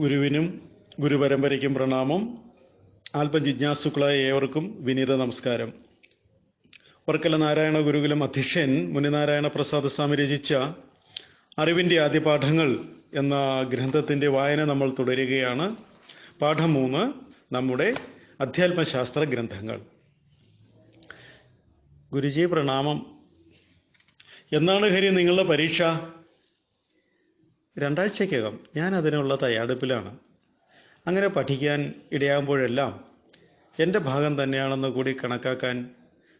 ഗുരുവിനും ഗുരുപരമ്പരയ്ക്കും പ്രണാമം. ആത്മജിജ്ഞാസുക്കളായ ഏവർക്കും വിനീത നമസ്കാരം. വർക്കല നാരായണ ഗുരുകുലം അധ്യക്ഷൻ മുനിനാരായണ പ്രസാദ് സ്വാമി രചിച്ച അറിവിന്റെ ആദ്യ പാഠങ്ങൾ എന്ന ഗ്രന്ഥത്തിന്റെ വായന നമ്മൾ തുടരുകയാണ്. പാഠം മൂന്ന് നമ്മുടെ അധ്യാത്മശാസ്ത്ര ഗ്രന്ഥങ്ങൾ. ഗുരുജി പ്രണാമം. എന്നാണ് ഹരി നിങ്ങളുടെ പരീക്ഷ? രണ്ടാഴ്ചക്കകം ഞാൻ അതിനുള്ള തയ്യാറെടുപ്പിലാണ്. അങ്ങനെ പഠിക്കാൻ ഇടയാകുമ്പോഴെല്ലാം എന്റെ ഭാഗം തന്നെയാണെന്ന് കൂടി കണക്കാക്കാൻ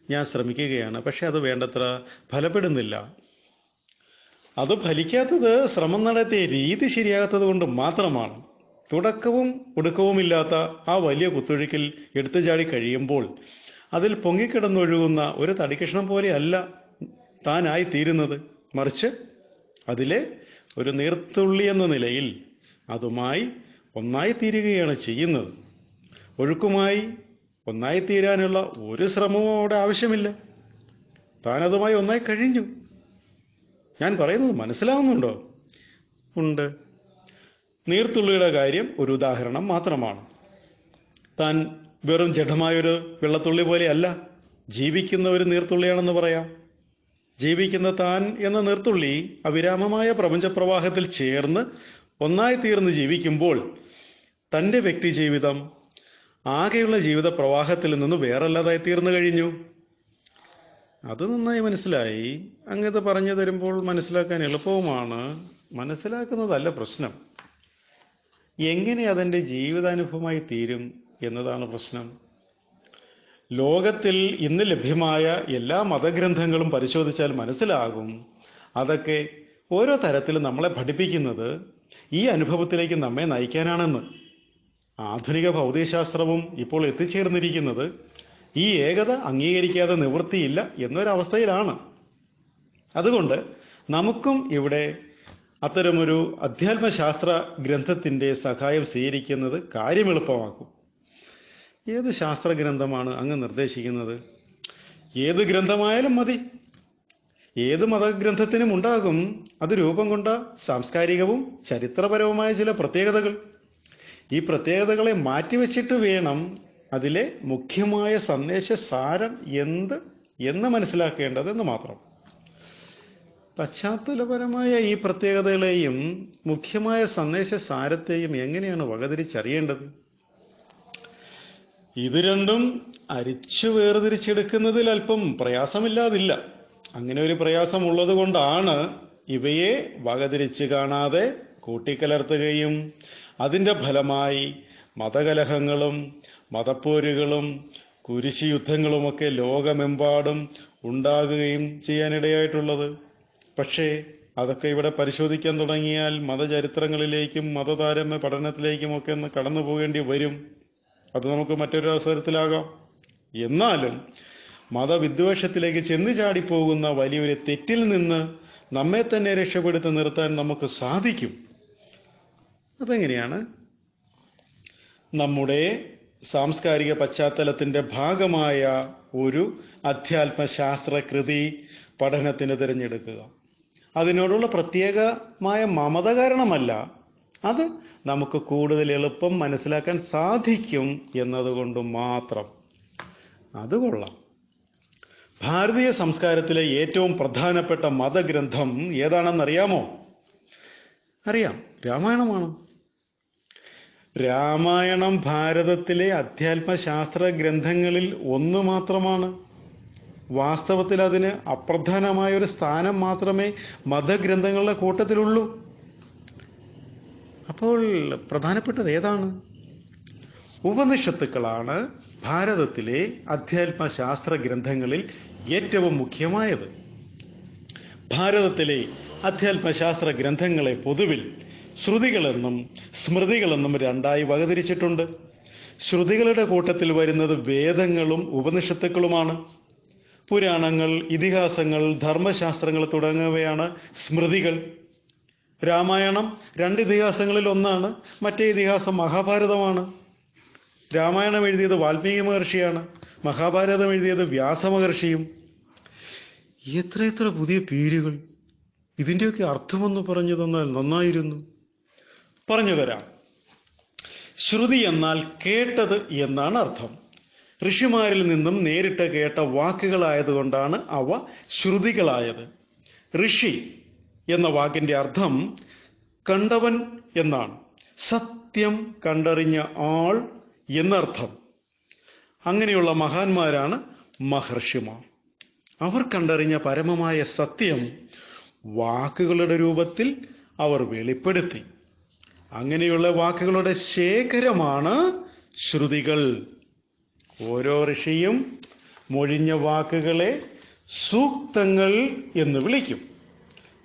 ഞാൻ ശ്രമിക്കുകയാണ്. പക്ഷെ അത് വേണ്ടത്ര ഫലപ്പെടുന്നില്ല. അത് ഫലിക്കാത്തത് ശ്രമം നടത്തിയ രീതി ശരിയാകാത്തത് കൊണ്ട് മാത്രമാണ്. തുടക്കവും ഒടുക്കവുമില്ലാത്ത ആ വലിയ കുത്തൊഴുക്കിൽ എടുത്തു ചാടി കഴിയുമ്പോൾ അതിൽ പൊങ്ങിക്കിടന്നൊഴുകുന്ന ഒരു തടിക്കഷ്ണം പോലെയല്ല താനായി തീരുന്നത്. മറിച്ച് അതിലെ ഒരു നീർത്തുള്ളി എന്ന നിലയിൽ അതുമായി ഒന്നായി തീരുകയാണ് ചെയ്യുന്നത്. ഒഴുക്കുമായി ഒന്നായി തീരാനുള്ള ഒരു ശ്രമവും അവിടെ ആവശ്യമില്ല. താനതുമായി ഒന്നായി കഴിഞ്ഞു. ഞാൻ പറയുന്നത് മനസ്സിലാവുന്നുണ്ടോ? ഉണ്ട്. നീർത്തുള്ളിയുടെ കാര്യം ഒരു ഉദാഹരണം മാത്രമാണ്. താൻ വെറും ജഡമായൊരു വെള്ളത്തുള്ളി പോലെയല്ല ജീവിക്കുന്ന ഒരു നീർത്തുള്ളിയാണെന്ന് പറയാം. ജീവിക്കുന്ന താൻ എന്ന നിർത്തുള്ളി അവിരാമമായ പ്രപഞ്ചപ്രവാഹത്തിൽ ചേർന്ന് ഒന്നായി തീർന്ന് ജീവിക്കുമ്പോൾ തന്റെ വ്യക്തി ജീവിതം ആകെയുള്ള ജീവിത പ്രവാഹത്തിൽ നിന്ന് വേറല്ലാതായി തീർന്നു കഴിഞ്ഞു. അത് നന്നായി മനസ്സിലായി. അങ്ങനത്തെ പറഞ്ഞു തരുമ്പോൾ മനസ്സിലാക്കാൻ എളുപ്പവുമാണ്. മനസ്സിലാക്കുന്നതല്ല പ്രശ്നം. എങ്ങനെ അതെന്റെ ജീവിതാനുഭവമായി തീരും എന്നതാണ് പ്രശ്നം. ലോകത്തിൽ ഇന്ന് ലഭ്യമായ എല്ലാ മതഗ്രന്ഥങ്ങളും പരിശോധിച്ചാൽ മനസ്സിലാകും. അതൊക്കെ ഓരോ തരത്തിൽ നമ്മളെ പഠിപ്പിക്കുന്നത് ഈ അനുഭവത്തിലേക്ക് നമ്മെ നയിക്കാനാണെന്ന്. ആധുനിക ഭൗതികശാസ്ത്രവും ഇപ്പോൾ എത്തിച്ചേർന്നിരിക്കുന്നത് ഈ ഏകത അംഗീകരിക്കാതെ നിവൃത്തിയില്ല എന്നൊരവസ്ഥയിലാണ്. അതുകൊണ്ട് നമുക്കും ഇവിടെ അത്തരമൊരു അധ്യാത്മശാസ്ത്ര ഗ്രന്ഥത്തിന്റെ സഹായം സ്വീകരിക്കുന്നത് കാര്യം എളുപ്പമാക്കും ശാസ്ത്ര ഗ്രന്ഥമാണ് അങ്ങ് നിർദ്ദേശിക്കുന്നത്? ഏത് ഗ്രന്ഥമായാലും മതി. ഏത് മതഗ്രന്ഥത്തിനും ഉണ്ടാകും അത് രൂപം കൊണ്ട സാംസ്കാരികവും ചരിത്രപരവുമായ ചില പ്രത്യേകതകൾ. ഈ പ്രത്യേകതകളെ മാറ്റിവെച്ചിട്ട് വേണം അതിലെ മുഖ്യമായ സന്ദേശ സാരം എന്ത് എന്ന് മനസ്സിലാക്കേണ്ടത് എന്ന് മാത്രം. പശ്ചാത്തലപരമായ ഈ പ്രത്യേകതകളെയും മുഖ്യമായ സന്ദേശ സാരത്തെയും എങ്ങനെയാണ് വകതിരിച്ചറിയേണ്ടത്? ഇത് രണ്ടും അരിച്ചു വേർതിരിച്ചെടുക്കുന്നതിൽ അല്പം പ്രയാസമില്ലാതില്ല. അങ്ങനെ ഒരു പ്രയാസം ഉള്ളത് കൊണ്ടാണ് ഇവയെ വകതിരിച്ച് കാണാതെ കൂട്ടിക്കലർത്തുകയും അതിന്റെ ഫലമായി മതകലഹങ്ങളും മതപ്പോരുകളും കുരിശി യുദ്ധങ്ങളുമൊക്കെ ലോകമെമ്പാടും ഉണ്ടാകുകയും ചെയ്യാനിടയായിട്ടുള്ളത്. പക്ഷേ അതൊക്കെ ഇവിടെ പരിശോധിക്കാൻ തുടങ്ങിയാൽ മതചരിത്രങ്ങളിലേക്കും മതതാരമ്യ പഠനത്തിലേക്കുമൊക്കെ ഒന്ന് കടന്നു പോകേണ്ടി വരും. അത് നമുക്ക് മറ്റൊരു അവസരത്തിലാകാം. എന്നാലും മതവിദ്വേഷത്തിലേക്ക് ചെന്ന് ചാടിപ്പോകുന്ന വലിയൊരു തെറ്റിൽ നിന്ന് നമ്മെ തന്നെ രക്ഷപ്പെടുത്തി നിർത്താൻ നമുക്ക് സാധിക്കും. അതെങ്ങനെയാണ്? നമ്മുടെ സാംസ്കാരിക പശ്ചാത്തലത്തിന്റെ ഭാഗമായ ഒരു അധ്യാത്മശാസ്ത്ര കൃതി പഠനത്തിന് തിരഞ്ഞെടുക്കുക. അതിനോടുള്ള പ്രത്യേകമായ മമത കാരണമല്ല അത് നമുക്ക് കൂടുതൽ എളുപ്പം മനസ്സിലാക്കാൻ സാധിക്കും എന്നതുകൊണ്ട് മാത്രം. അത് കൊള്ളാം. ഭാരതീയ സംസ്കാരത്തിലെ ഏറ്റവും പ്രധാനപ്പെട്ട മതഗ്രന്ഥം ഏതാണെന്നറിയാമോ? അറിയാം. രാമായണമാണ്. രാമായണം ഭാരതത്തിലെ അധ്യാത്മശാസ്ത്ര ഗ്രന്ഥങ്ങളിൽ ഒന്ന് മാത്രമാണ്. വാസ്തവത്തിൽ അതിന് അപ്രധാനമായ ഒരു സ്ഥാനം മാത്രമേ മതഗ്രന്ഥങ്ങളുടെ കൂട്ടത്തിലുള്ളൂ. അപ്പോൾ പ്രധാനപ്പെട്ടത് ഏതാണ്? ഉപനിഷത്തുക്കളാണ് ഭാരതത്തിലെ അധ്യാത്മശാസ്ത്ര ഗ്രന്ഥങ്ങളിൽ ഏറ്റവും മുഖ്യമായത്. ഭാരതത്തിലെ അധ്യാത്മശാസ്ത്ര ഗ്രന്ഥങ്ങളെ പൊതുവിൽ ശ്രുതികളെന്നും സ്മൃതികളെന്നും രണ്ടായി വകതിരിച്ചിട്ടുണ്ട്. ശ്രുതികളുടെ കൂട്ടത്തിൽ വരുന്നത് വേദങ്ങളും ഉപനിഷത്തുക്കളുമാണ്. പുരാണങ്ങൾ ഇതിഹാസങ്ങൾ ധർമ്മശാസ്ത്രങ്ങൾ തുടങ്ങിയവയാണ് സ്മൃതികൾ. രാമായണം രണ്ട് ഇതിഹാസങ്ങളിൽ ഒന്നാണ് മറ്റേ ഇതിഹാസം മഹാഭാരതമാണ്. രാമായണം എഴുതിയത് വാൽമീകി മഹർഷിയാണ് മഹാഭാരതം എഴുതിയത് വ്യാസമഹർഷിയും എത്ര എത്ര പുതിയ പേരുകൾ. ഇതിന്റെയൊക്കെ അർത്ഥമൊന്ന് പറഞ്ഞു തന്നാൽ നന്നായിരുന്നു. പറഞ്ഞു തരാം. ശ്രുതി എന്നാൽ കേട്ടത് എന്നാണ് അർത്ഥം. ഋഷിമാരിൽ നിന്നും നേരിട്ട് കേട്ട വാക്കുകളായതുകൊണ്ടാണ് അവ ശ്രുതികളായത്. ഋഷി എന്ന വാക്കിന്റെ അർത്ഥം കണ്ടവൻ എന്നാണ്. സത്യം കണ്ടറിഞ്ഞ ആൾ എന്നർത്ഥം. അങ്ങനെയുള്ള മഹാന്മാരാണ് മഹർഷിമാർ. അവർ കണ്ടറിഞ്ഞ പരമമായ സത്യം വാക്കുകളുടെ രൂപത്തിൽ അവർ വെളിപ്പെടുത്തി. അങ്ങനെയുള്ള വാക്കുകളുടെ ശേഖരമാണ് ശ്രുതികൾ. ഓരോ ഋഷിയും മൊഴിഞ്ഞ വാക്കുകളെ സൂക്തങ്ങൾ എന്ന് വിളിക്കും.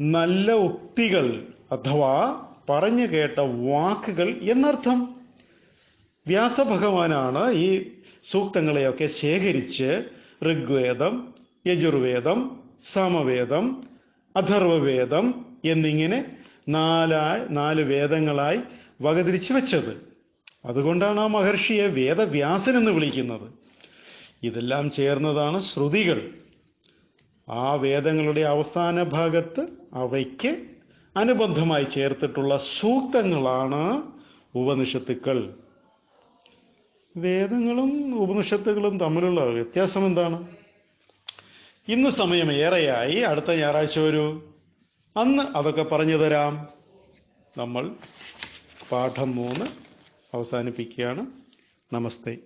നല്ല ഉക്തികൾ അഥവാ പറഞ്ഞു കേട്ട വാക്കുകൾ എന്നർത്ഥം. വ്യാസഭഗവാനാണ് ഈ സൂക്തങ്ങളെയൊക്കെ ശേഖരിച്ച് ഋഗ്വേദം യജുർവേദം സമവേദം അഥർവവേദം എന്നിങ്ങനെ നാലായി നാല് വേദങ്ങളായി വകതിരിച്ചു വെച്ചത്. അതുകൊണ്ടാണ് ആ മഹർഷിയെ വേദവ്യാസൻ എന്ന് വിളിക്കുന്നത്. ഇതെല്ലാം ചേർന്നതാണ് ശ്രുതികൾ. ആ വേദങ്ങളുടെ അവസാന ഭാഗത്ത് അവയ്ക്ക് അനുബന്ധമായി ചേർത്തിട്ടുള്ള സൂക്തങ്ങളാണ് ഉപനിഷത്തുക്കൾ. വേദങ്ങളും ഉപനിഷത്തുകളും തമ്മിലുള്ള വ്യത്യാസം എന്താണ്? ഇന്ന് സമയം ഏറെയായി. അടുത്ത ഞായറാഴ്ച വരൂ. അന്ന് അതൊക്കെ പറഞ്ഞു തരാം. നമ്മൾ പാഠം മൂന്ന് അവസാനിപ്പിക്കുകയാണ്. നമസ്തേ.